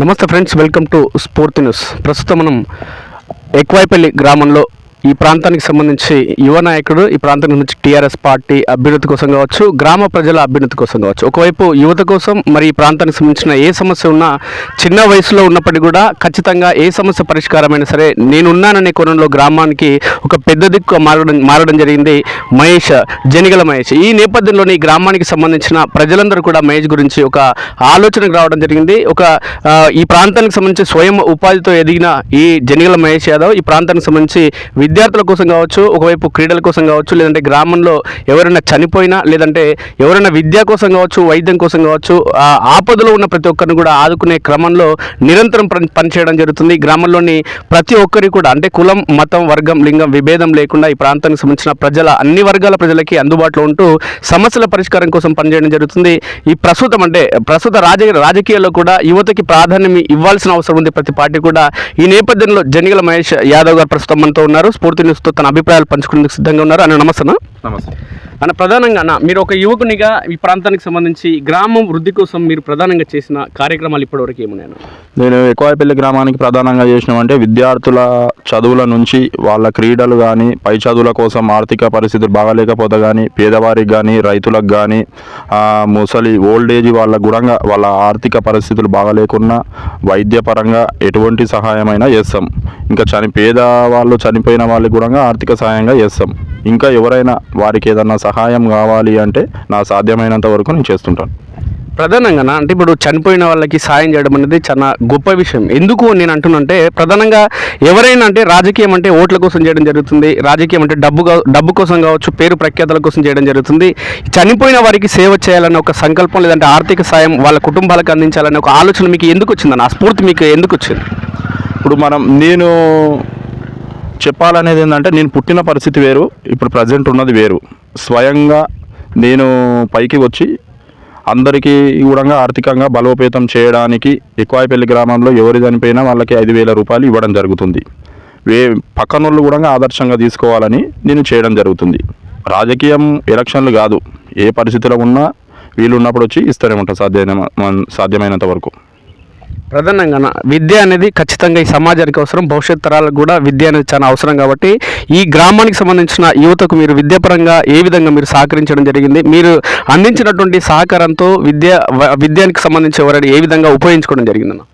నమస్తే friends welcome to Spoorthi news. ప్రస్తుతం మనం ఎక్వాయిపల్లి గ్రామంలో ఈ ప్రాంతానికి సంబంధించి యువ నాయకుడు ఈ ప్రాంతం నుంచి టీఆర్ఎస్ పార్టీ అభ్యున్నతి కోసం కావచ్చు గ్రామ ప్రజల అభ్యున్నతి కోసం కావచ్చు. ఒకవైపు యువత కోసం మరి ఈ ప్రాంతానికి సంబంధించిన ఏ సమస్య ఉన్నా చిన్న వయసులో ఉన్నప్పటికీ కూడా ఖచ్చితంగా ఏ సమస్య పరిష్కారమైనా సరే నేనున్నాననే కోణంలో గ్రామానికి ఒక పెద్ద దిక్కు మారడం మారడం జరిగింది మహేష్ జనిగల మహేష్. ఈ నేపథ్యంలోని గ్రామానికి సంబంధించిన ప్రజలందరూ కూడా మహేష్ గురించి ఒక ఆలోచనకు రావడం జరిగింది. ఒక ఈ ప్రాంతానికి సంబంధించి స్వయం ఉపాధితో ఎదిగిన ఈ జనిగల మహేష్ యాదవ్ ఈ ప్రాంతానికి సంబంధించి విద్యార్థుల కోసం కావచ్చు ఒకవైపు క్రీడల కోసం కావచ్చు లేదంటే గ్రామంలో ఎవరైనా చనిపోయినా లేదంటే ఎవరైనా విద్య కోసం కావచ్చు వైద్యం కోసం కావచ్చు ఆపదలో ఉన్న ప్రతి ఒక్కరిని కూడా ఆదుకునే క్రమంలో నిరంతరం పనిచేయడం జరుగుతుంది. గ్రామంలోని ప్రతి ఒక్కరికి కూడా అంటే కులం మతం వర్గం లింగం విభేదం లేకుండా ఈ ప్రాంతానికి సంబంధించిన ప్రజల అన్ని వర్గాల ప్రజలకి అందుబాటులో ఉంటూ సమస్యల పరిష్కారం కోసం పనిచేయడం జరుగుతుంది. ఈ ప్రస్తుతం అంటే ప్రస్తుత రాజకీయ రాజకీయాల్లో కూడా యువతకి ప్రాధాన్యం ఇవ్వాల్సిన అవసరం ఉంది. ప్రతి పార్టీ కూడా ఈ నేపథ్యంలో జనిగల మహేష్ యాదవ్ గారు ప్రస్తుతం మనతో ఉన్నారు. స్ఫూర్తి న్యూస్తో తన అభిప్రాయాలు పంచుకునేందుకు సిద్ధంగా ఉన్నారు. అన్న నమస్తే నమస్తే. అన్న ప్రధానంగా అన్న మీరు ఒక యువకునిగా ఈ ప్రాంతానికి సంబంధించి గ్రామం వృద్ధి కోసం మీరు ప్రధానంగా చేసిన కార్యక్రమాలు ఇప్పటివరకు ఏమున్నాయి నేను ఎక్కువపల్లి గ్రామానికి ప్రధానంగా చేసినామంటే విద్యార్థుల చదువుల నుంచి వాళ్ళ క్రీడలు కానీ పై చదువుల కోసం ఆర్థిక పరిస్థితులు బాగాలేకపోతే కానీ పేదవారికి కానీ రైతులకు కానీ ముసలి ఓల్డ్ ఏజ్ వాళ్ళ గుణంగా వాళ్ళ ఆర్థిక పరిస్థితులు బాగాలేకున్నా వైద్యపరంగా ఎటువంటి సహాయమైనా చేస్తాం. ఇంకా చని పేద వాళ్ళు చనిపోయిన వాళ్ళకి కూడా ఆర్థిక సహాయంగా చేస్తాం. ఇంకా ఎవరైనా వారికి ఏదన్నా సహాయం కావాలి అంటే నా సాధ్యమైనంత వరకు నేను చేస్తుంటాను. ప్రధానంగా అంటే ఇప్పుడు చనిపోయిన వాళ్ళకి సాయం చేయడం అనేది చాలా గొప్ప విషయం. ఎందుకు నేను అంటున్నంటే ప్రధానంగా ఎవరైనా అంటే రాజకీయం అంటే ఓట్ల కోసం చేయడం జరుగుతుంది. రాజకీయం అంటే డబ్బు డబ్బు కోసం కావచ్చు పేరు ప్రఖ్యాతల కోసం చేయడం జరుగుతుంది. చనిపోయిన వారికి సేవ చేయాలన్న ఒక సంకల్పం లేదంటే ఆర్థిక సాయం వాళ్ళ కుటుంబాలకు అందించాలనే ఒక ఆలోచన మీకు ఎందుకు వచ్చిందన్న ఆ స్ఫూర్తి మీకు ఎందుకు వచ్చింది? ఇప్పుడు మనం నేను చెప్పాలనేది ఏంటంటే నేను పుట్టిన పరిస్థితి వేరు ఇప్పుడు ప్రజెంట్ ఉన్నది వేరు. స్వయంగా నేను పైకి వచ్చి అందరికీ కూడా ఆర్థికంగా బలోపేతం చేయడానికి ఎక్కువైపల్లి గ్రామంలో ఎవరి చనిపోయినా వాళ్ళకి ఐదు వేల రూపాయలు ఇవ్వడం జరుగుతుంది. వే పక్కనోళ్ళు కూడా ఆదర్శంగా తీసుకోవాలని నేను చేయడం జరుగుతుంది. రాజకీయం ఎలక్షన్లు కాదు. ఏ పరిస్థితిలో ఉన్నా వీళ్ళు ఉన్నప్పుడు వచ్చి ఇస్తూనే ఉంటాం సాధ్యమైన సాధ్యమైనంత వరకు. ప్రధానంగా విద్య అనేది ఖచ్చితంగా ఈ సమాజానికి అవసరం. భవిష్యత్ తరాలకు కూడా విద్య అనేది చాలా అవసరం కాబట్టి ఈ గ్రామానికి సంబంధించిన యువతకు మీరు విద్యాపరంగా ఏ విధంగా మీరు సహకరించడం జరిగింది? మీరు అందించినటువంటి సహకారంతో విద్య విద్యానికి సంబంధించి ఎవరైనా ఏ విధంగా ఉపయోగించుకోవడం జరిగిందన్న?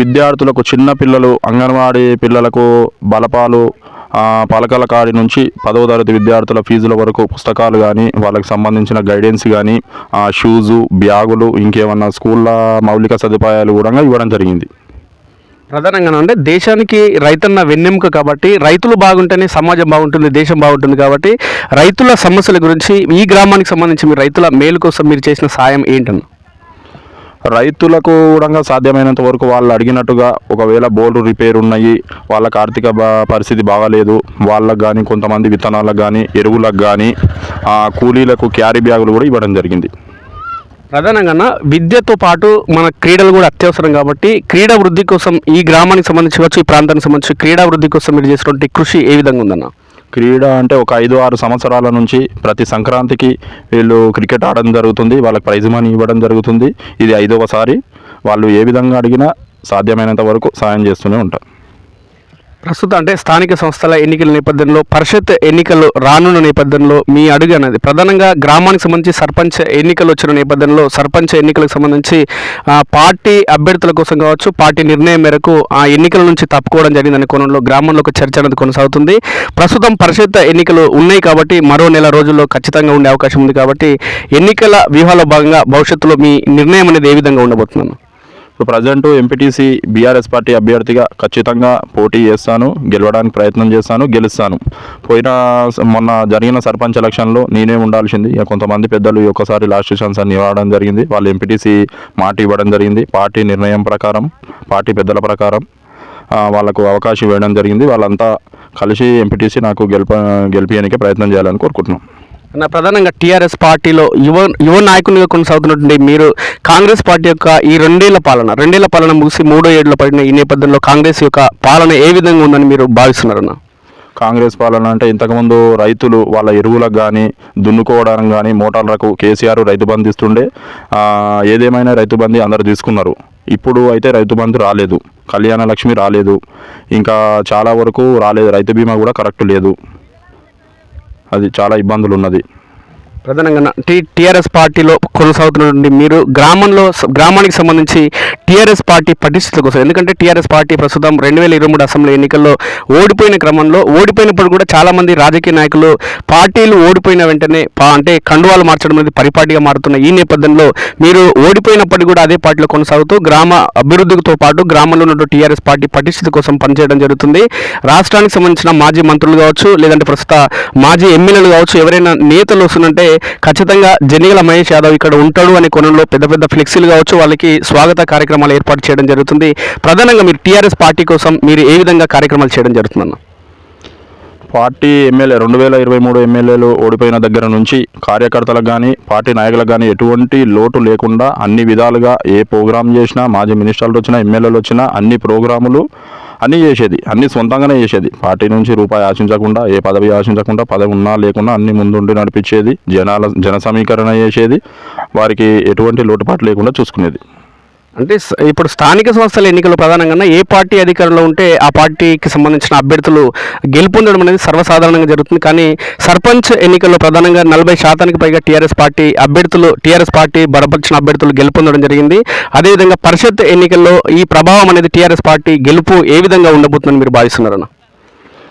విద్యార్థులకు చిన్న పిల్లలు అంగన్వాడీ పిల్లలకు బలపాలు పాలకాల కాడి నుంచి పదవ తరగతి విద్యార్థుల ఫీజుల వరకు పుస్తకాలు కానీ వాళ్ళకి సంబంధించిన గైడెన్స్ కానీ షూజు బ్యాగులు ఇంకేమన్నా స్కూళ్ళ మౌలిక సదుపాయాలు కూడా ఇవ్వడం జరిగింది. ప్రధానంగా అంటే దేశానికి రైతన్న వెన్నెముక కాబట్టి రైతులు బాగుంటేనే సమాజం బాగుంటుంది దేశం బాగుంటుంది కాబట్టి రైతుల సమస్యల గురించి ఈ గ్రామానికి సంబంధించి మీరు రైతుల మేలు కోసం మీరు చేసిన సాయం ఏంటన్నా? రైతులకు కూడా సాధ్యమైనంత వరకు వాళ్ళు అడిగినట్టుగా ఒకవేళ బోర్డు రిపేర్ ఉన్నాయి వాళ్ళకి ఆర్థిక బా పరిస్థితి బాగాలేదు వాళ్ళకు కానీ కొంతమంది విత్తనాలకు కానీ ఎరువులకు కానీ కూలీలకు క్యారీ బ్యాగులు కూడా ఇవ్వడం జరిగింది. ప్రధానంగా విద్యతో పాటు మన క్రీడలు కూడా అత్యవసరం కాబట్టి క్రీడా వృద్ధి కోసం ఈ గ్రామానికి సంబంధించి కావచ్చు ఈ ప్రాంతానికి సంబంధించి క్రీడా వృద్ధి కోసం మీరు చేసినటువంటి కృషి ఏ విధంగా ఉందన్న? క్రీడ అంటే ఒక ఐదు ఆరు సంవత్సరాల నుంచి ప్రతి సంక్రాంతికి వీళ్ళు క్రికెట్ ఆడడం జరుగుతుంది. వాళ్ళకి ప్రైజ్ మనీ ఇవ్వడం జరుగుతుంది. ఇది ఐదవసారి. వాళ్ళు ఏ విధంగా అడిగినా సాధ్యమైనంత వరకు సాయం చేస్తూనే ఉంటారు. ప్రస్తుతం అంటే స్థానిక సంస్థల ఎన్నికల నేపథ్యంలో పరిషత్ ఎన్నికలు రానున్న నేపథ్యంలో మీ అడుగు అనేది. ప్రధానంగా గ్రామానికి సంబంధించి సర్పంచ్ ఎన్నికలు వచ్చిన నేపథ్యంలో సర్పంచ్ ఎన్నికలకు సంబంధించి ఆ, పార్టీ అభ్యర్థుల కోసం కావచ్చు పార్టీ నిర్ణయం మేరకు ఆ ఎన్నికల నుంచి తప్పుకోవడం జరిగిందనే కోణంలో గ్రామంలో ఒక చర్చ అనేది కొనసాగుతుంది. ప్రస్తుతం పరిషత్ ఎన్నికలు ఉన్నాయి కాబట్టి మరో నెల రోజుల్లో ఖచ్చితంగా ఉండే అవకాశం ఉంది కాబట్టి ఎన్నికల వ్యూహాల భాగంగా భవిష్యత్తులో మీ నిర్ణయం అనేది ఏ విధంగా ఉండబోతున్నాను ఇప్పుడు ప్రజెంట్ ఎంపీటీసీ బీఆర్ఎస్ పార్టీ అభ్యర్థిగా ఖచ్చితంగా పోటీ చేస్తాను గెలవడానికి ప్రయత్నం చేస్తాను గెలుస్తాను. పోయిన స- మొన్న జరిగిన సర్పంచ్ ఎలక్షన్లో నేనే ఉండాల్సింది. ఇక కొంతమంది పెద్దలు ఒక్కసారి లాస్ట్ ఛాన్స్ అని ఇవ్వడం జరిగింది. వాళ్ళు ఎంపీటీసీ మాట ఇవ్వడం జరిగింది. పార్టీ నిర్ణయం ప్రకారం పార్టీ పెద్దల ప్రకారం వాళ్ళకు అవకాశం ఇవ్వడం జరిగింది. వాళ్ళంతా కలిసి ఎంపీటీసీ నాకు గెలిప గెలిపించడానికి ప్రయత్నం చేయాలని కోరుకుంటున్నాం. నా ప్రధానంగా టీఆర్ఎస్ పార్టీలో యువ యువ నాయకునిగా కొనసాగుతున్నటువంటి మీరు కాంగ్రెస్ పార్టీ యొక్క ఈ రెండేళ్ళ పాలన రెండేళ్ళ పాలన ముగిసి మూడో ఏడులో పడిన ఈ నేపథ్యంలో కాంగ్రెస్ యొక్క పాలన ఏ విధంగా ఉందని మీరు భావిస్తున్నారన్న? కాంగ్రెస్ పాలన అంటే ఇంతకుముందు రైతులు వాళ్ళ ఎరువులకు కానీ దున్నుకోవడానికి కానీ మోటార్లకు కేసీఆర్ రైతు బంధు ఇస్తుండే. ఏదేమైనా రైతు బంధు అందరు తీసుకున్నారు. ఇప్పుడు అయితే రైతు బంధు రాలేదు. కళ్యాణ లక్ష్మి రాలేదు. ఇంకా చాలా వరకు రాలేదు. రైతు బీమా కూడా కరెక్ట్ లేదు. అది చాలా ఇబ్బందులు ఉన్నది ప్రధానంగా టీ టీఆర్ఎస్ పార్టీలో కొనసాగుతున్నటువంటి మీరు గ్రామంలో గ్రామానికి సంబంధించి టీఆర్ఎస్ పార్టీ పరిస్థితుల కోసం ఎందుకంటే టీఆర్ఎస్ పార్టీ ప్రస్తుతం రెండు వేల ఇరవై మూడు అసెంబ్లీ ఎన్నికల్లో ఓడిపోయిన క్రమంలో ఓడిపోయినప్పుడు కూడా చాలామంది రాజకీయ నాయకులు పార్టీలు ఓడిపోయిన వెంటనే పా- అంటే కండువాలు మార్చడం అనేది పరిపాటిగా మారుతున్న ఈ నేపథ్యంలో మీరు ఓడిపోయినప్పటికీ కూడా అదే పార్టీలో కొనసాగుతూ గ్రామ అభివృద్ధితో పాటు గ్రామంలో ఉన్న టీఆర్ఎస్ పార్టీ పరిస్థితి కోసం పనిచేయడం జరుగుతుంది. రాష్ట్రానికి సంబంధించిన మాజీ మంత్రులు కావచ్చు లేదంటే ప్రస్తుత మాజీ ఎమ్మెల్యేలు కావచ్చు ఎవరైనా నేతలు వస్తున్నంటే ఖచ్చితంగా జనిగల మహేష్ యాదవ్ ఇక్కడ ఉంటాడు అనే కోణంలో పెద్ద పెద్ద ఫ్లెక్సీలు కావచ్చు వాళ్ళకి స్వాగత కార్యక్రమాలు ఏర్పాటు చేయడం జరుగుతుంది. ప్రధానంగా మీరు టీఆర్ఎస్ పార్టీ కోసం మీరు ఏ విధంగా కార్యక్రమాలు చేయడం జరుగుతుందన్న? పార్టీ ఎమ్మెల్యే రెండు వేల ఇరవై మూడు ఎమ్మెల్యేలు ఓడిపోయిన దగ్గర నుంచి కార్యకర్తలకు కానీ పార్టీ నాయకులకు కానీ ఎటువంటి లోటు లేకుండా అన్ని విధాలుగా ఏ ప్రోగ్రాం చేసినా మాజీ మినిస్టర్లు వచ్చినా ఎమ్మెల్యేలు వచ్చినా అన్ని ప్రోగ్రాములు అన్నీ చేసేది అన్ని సొంతంగానే చేసేది. పార్టీ నుంచి రూపాయి ఆశించకుండా ఏ పదవి ఆశించకుండా పదవి ఉన్నా లేకున్నా అన్ని ముందుండి నడిపించేది జనాల జన సమీకరణ చేసేది వారికి ఎటువంటి లోటుపాటు లేకుండా చూసుకునేది. అంటే ఇప్పుడు స్థానిక సంస్థల ఎన్నికలు ప్రధానంగా ఏ పార్టీ అధికారంలో ఉంటే ఆ పార్టీకి సంబంధించిన అభ్యర్థులు గెలుపొందడం అనేది సర్వసాధారణంగా జరుగుతుంది. కానీ సర్పంచ్ ఎన్నికల్లో ప్రధానంగా నలభై శాతానికి పైగా టీఆర్ఎస్ పార్టీ అభ్యర్థులు టీఆర్ఎస్ పార్టీ బలపరిచిన అభ్యర్థులు గెలుపొందడం జరిగింది. అదేవిధంగా పరిషత్ ఎన్నికల్లో ఈ ప్రభావం అనేది టీఆర్ఎస్ పార్టీ గెలుపు ఏ విధంగా ఉండబోతుందని మీరు భావిస్తున్నారన్న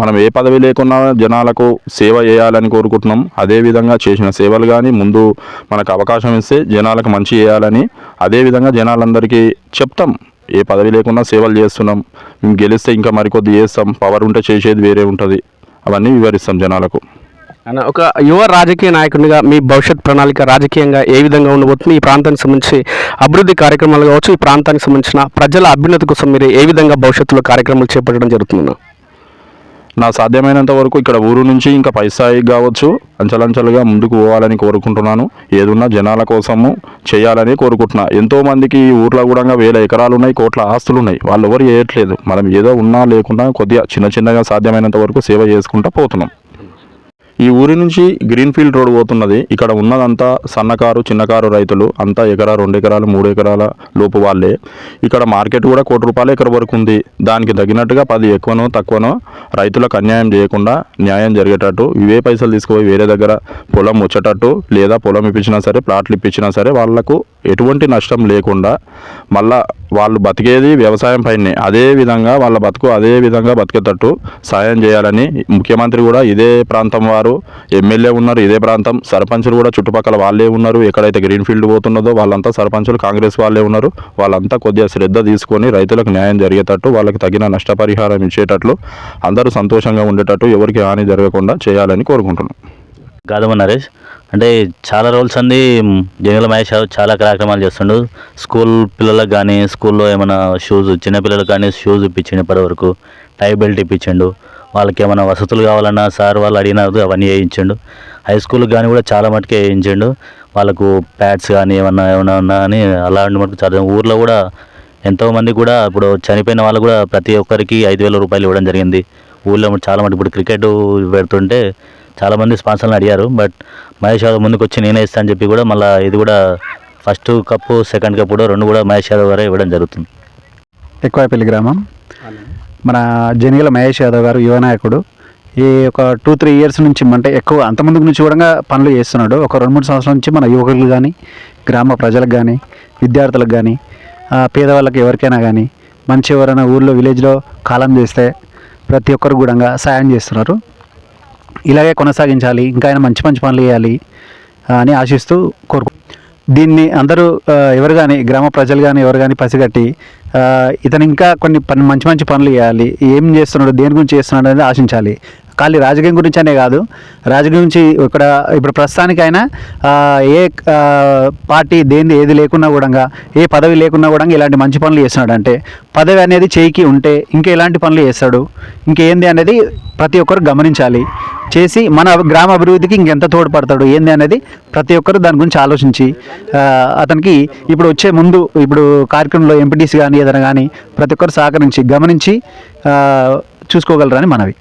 మనం ఏ పదవి లేకున్నా జనాలకు సేవ చేయాలని కోరుకుంటున్నాం. అదేవిధంగా చేసిన సేవలు కానీ ముందు మనకు అవకాశం ఇస్తే జనాలకు మంచి చేయాలని అదేవిధంగా జనాలందరికీ చెప్తాం. ఏ పదవి లేకుండా సేవలు చేస్తున్నాం. మేము గెలిస్తే ఇంకా మరికొద్ది చేస్తాం. పవర్ ఉంటే చేసేది వేరే ఉంటుంది. అవన్నీ వివరిస్తాం జనాలకు. అన్న ఒక యువ రాజకీయ నాయకునిగా మీ భవిష్యత్ ప్రణాళిక రాజకీయంగా ఏ విధంగా ఉండబోతుంది? ఈ ప్రాంతానికి సంబంధించి అభివృద్ధి కార్యక్రమాలు కావచ్చు ఈ ప్రాంతానికి సంబంధించిన ప్రజల అభ్యున్నతి కోసం మీరు ఏ విధంగా భవిష్యత్తులో కార్యక్రమాలు చేపట్టడం జరుగుతుంది నా సాధ్యమైనంత వరకు ఇక్కడ ఊరు నుంచి ఇంకా పై స్థాయికి కావచ్చు. అంచలంచలుగా ముందుకు పోవాలని కోరుకుంటున్నాను. ఏదున్నా జనాల కోసము చేయాలని కోరుకుంటున్నా. ఎంతో మందికి ఈ ఊర్లో కూడా వేల ఎకరాలు ఉన్నాయి కోట్ల ఆస్తులు ఉన్నాయి. వాళ్ళు ఎవరు చేయట్లేదు. మనం ఏదో ఉన్నా లేకున్నా కొద్దిగా చిన్న చిన్నగా సాధ్యమైనంత వరకు సేవ చేసుకుంటూ పోతున్నాం. ఈ ఊరి నుంచి గ్రీన్ ఫీల్డ్ రోడ్ పోతున్నది. ఇక్కడ ఉన్నదంతా సన్నకారు చిన్నకారు రైతులు. అంతా ఎకరా రెండు ఎకరాలు మూడు ఎకరాల లోపు వాళ్ళే. ఇక్కడ మార్కెట్ కూడా కోటి రూపాయల ఎకర వరకు ఉంది. దానికి తగినట్టుగా పది ఎక్కువనో తక్కువనో రైతులకు అన్యాయం చేయకుండా న్యాయం జరిగేటట్టు ఇవే పైసలు తీసుకుపోయి వేరే దగ్గర పొలం వచ్చేటట్టు లేదా పొలం ఇప్పించినా సరే ప్లాట్లు ఇప్పించినా సరే వాళ్ళకు ఎటువంటి నష్టం లేకుండా మళ్ళా వాళ్ళు బతికేది వ్యవసాయం పైనే. అదే విధంగా వాళ్ళ బతుకు అదే విధంగా బతికేటట్టు సాయం చేయాలని ముఖ్యమంత్రి కూడా ఇదే ప్రాంతం వారు ఎమ్మెల్యే ఉన్నారు ఇదే ప్రాంతం. సర్పంచులు కూడా చుట్టుపక్కల వాళ్ళే ఉన్నారు. ఎక్కడైతే గ్రీన్ ఫీల్డ్ పోతున్నదో వాళ్ళంతా సర్పంచులు కాంగ్రెస్ వాళ్ళే ఉన్నారు. వాళ్ళంతా కొద్దిగా శ్రద్ధ తీసుకొని రైతులకు న్యాయం జరిగేటట్టు వాళ్ళకి తగిన నష్టపరిహారం ఇచ్చేటట్లు అందరూ సంతోషంగా ఉండేటట్టు ఎవరికి హాని జరగకుండా చేయాలని కోరుకుంటున్నాం. గాదమ నరేష్. అంటే చాలా రోల్స్ అంది జంగల మహేష్ యాదవ్ చాలా కార్యక్రమాలు చేస్తుండు. స్కూల్ పిల్లలకు కానీ స్కూల్లో ఏమైనా షూస్ చిన్నపిల్లలకు కానీ షూస్ ఇప్పించిండు ఇప్పటి వరకు టై బెల్ట్ ఇప్పించిండు. వాళ్ళకి ఏమైనా వసతులు కావాలన్నా సార్ వాళ్ళు అడిగినారు అవన్నీ వేయించిండు. హై స్కూల్కి కానీ కూడా చాలా మటుకే వేయించిండు. వాళ్ళకు ప్యాడ్స్ కానీ ఏమన్నా ఏమన్నా ఉన్నా అని అలాంటి మటుకు చాలా ఊర్లో కూడా ఎంతోమంది కూడా ఇప్పుడు చనిపోయిన వాళ్ళు కూడా ప్రతి ఒక్కరికి ఐదు వేల రూపాయలు ఇవ్వడం జరిగింది. ఊళ్ళో చాలా మటు ఇప్పుడు క్రికెట్ పెడుతుంటే చాలామంది స్పాన్సర్లు అడిగారు బట్ మహేష్ యాదవ్ ముందుకు వచ్చి నేనే ఇస్తాను అని చెప్పి కూడా మళ్ళీ ఇది కూడా ఫస్ట్ కప్పు సెకండ్ కప్ కూడా రెండు కూడా మహేష్ యాదవ్ గారే ఇవ్వడం జరుగుతుంది. ఎక్కువపల్లి గ్రామం. మన జనిగల మహేష్ యాదవ్ గారు యువ నాయకుడు. ఈ ఒక టూ త్రీ ఇయర్స్ నుంచి అంటే ఎక్కువ అంతమంది నుంచి కూడా పనులు చేస్తున్నాడు. ఒక రెండు మూడు సంవత్సరాల నుంచి మన యువకులకు కానీ గ్రామ ప్రజలకు కానీ విద్యార్థులకు కానీ పేదవాళ్ళకి ఎవరికైనా కానీ మంచి ఎవరైనా ఊర్లో విలేజ్లో కాలం చేస్తే ప్రతి ఒక్కరు కూడా సాయం చేస్తున్నారు. ఇలాగే కొనసాగించాలి ఇంకా ఆయన మంచి మంచి పనులు చేయాలి అని ఆశిస్తూ కోరుకు దీన్ని అందరూ ఎవరు కానీ గ్రామ ప్రజలు కానీ ఎవరు కానీ పసిగట్టి ఇతను ఇంకా కొన్ని పని మంచి మంచి పనులు చేయాలి ఏం చేస్తున్నాడు దేని గురించి చేస్తున్నాడు అనేది ఆశించాలి. ఖాళీ రాజకీయం గురించి అనే కాదు. రాజకీయం గురించి ఇక్కడ ఇప్పుడు ప్రస్తుతానికైనా ఏ పార్టీ దేని ఏది లేకున్నా కూడా ఏ పదవి లేకున్నా కూడా ఇలాంటి మంచి పనులు చేస్తున్నాడు. అంటే పదవి అనేది చేయికి ఉంటే ఇంకా ఎలాంటి పనులు చేస్తాడు? ఇంకేంది అనేది ప్రతి ఒక్కరు గమనించాలి. చేసి మన గ్రామ అభివృద్ధికి ఇంకెంత తోడ్పడతాడు? ఏంది అనేది ప్రతి ఒక్కరు దాని గురించి ఆలోచించి అతనికి ఇప్పుడు వచ్చే ముందు ఇప్పుడు కార్యక్రమంలో ఎంపీటీసీ కానీ ఏదైనా కానీ ప్రతి ఒక్కరు సహకరించి గమనించి చూసుకోగలరని మనవి.